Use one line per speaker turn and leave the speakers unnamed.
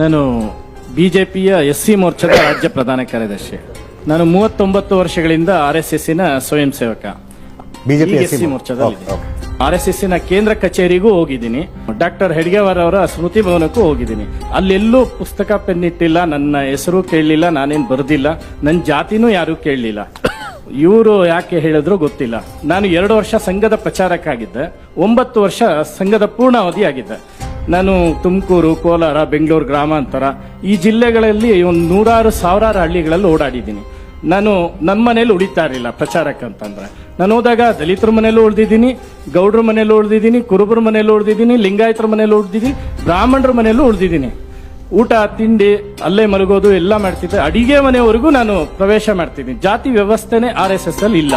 ನಾನು B J ಪಿಯ S C ಮೋರ್ಚಾದ ರಾಜ್ಯ ಪ್ರಧಾನ ಕಾರ್ಯದರ್ಶಿ. ನಾನು ಮೂವತ್ತೊಂಬತ್ತು ವರ್ಷಗಳಿಂದ ಆರ್ ಎಸ್ ಎಸ್ಸಿನ ಸ್ವಯಂ ಸೇವಕ.
ಬಿಜೆಪಿ
ಎಸ್ ಸಿ ಮೋರ್ಚಾದಲ್ಲಿ ಆರ್ ಎಸ್ ಎಸ್ಸಿನ ಕೇಂದ್ರ ಕಚೇರಿಗೂ ಹೋಗಿದ್ದೀನಿ. ಡಾಕ್ಟರ್ ಹೆಡ್ಗೇವಾರ್ ಅವರ ಸ್ಮೃತಿ ಭವನಕ್ಕೂ ಹೋಗಿದ್ದೀನಿ. ಅಲ್ಲೆಲ್ಲೂ ಪುಸ್ತಕ ಪೆನ್ ಇಟ್ಟಿಲ್ಲ ನನ್ನ ಹೆಸರು ಕೇಳಲಿಲ್ಲ ನಾನೇನು ಬರೆದಿಲ್ಲ ನನ್ನ ಜಾತಿನೂ ಯಾರೂ ಕೇಳಲಿಲ್ಲ. ಇವರು ಯಾಕೆ ಹೇಳಿದ್ರು ಗೊತ್ತಿಲ್ಲ. ನಾನು ಎರಡು ವರ್ಷ ಸಂಘದ ಪ್ರಚಾರಕ್ಕಾಗಿದ್ದೆ. ಒಂಬತ್ತು ವರ್ಷ ಸಂಘದ ಪೂರ್ಣಾವಧಿ ಆಗಿದ್ದೆ ನಾನು ತುಮಕೂರು, ಕೋಲಾರ, ಬೆಂಗಳೂರು ಗ್ರಾಮಾಂತರ ಈ ಜಿಲ್ಲೆಗಳಲ್ಲಿ ಒಂದು ನೂರಾರು ಸಾವಿರಾರು ಹಳ್ಳಿಗಳಲ್ಲಿ ಓಡಾಡಿದ್ದೀನಿ. ನಾನು ನಮ್ಮ ಮನೇಲಿ ಉಳಿತಾ ಇರಲಿಲ್ಲ ಪ್ರಚಾರಕ್ಕಂತಂದ್ರೆ ನಾನು ಹೋದಾಗ ದಲಿತರ ಮನೇಲೂ ಉಳಿದಿದ್ದೀನಿ, ಗೌಡ್ರ ಮನೇಲೂ ಉಳಿದಿದ್ದೀನಿ, ಕುರುಬರ ಮನೇಲಿ ಉಳಿದಿದ್ದೀನಿ, ಲಿಂಗಾಯತರ ಮನೇಲಿ ಉಳಿದಿದ್ದೀನಿ, ಬ್ರಾಹ್ಮಣರ ಮನೇಲೂ ಉಳಿದಿದ್ದೀನಿ. ಊಟ, ತಿಂಡಿ, ಅಲ್ಲೇ ಮಲಗೋದು ಎಲ್ಲ ಮಾಡ್ತಿದ್ದೆ. ಅಡಿಗೆ ಮನೆವರೆಗೂ ನಾನು ಪ್ರವೇಶ ಮಾಡ್ತಿದ್ದೀನಿ. ಜಾತಿ ವ್ಯವಸ್ಥೆನೇ ಆರ್ ಎಸ್ ಎಸ್ ಅಲ್ಲಿ ಇಲ್ಲ.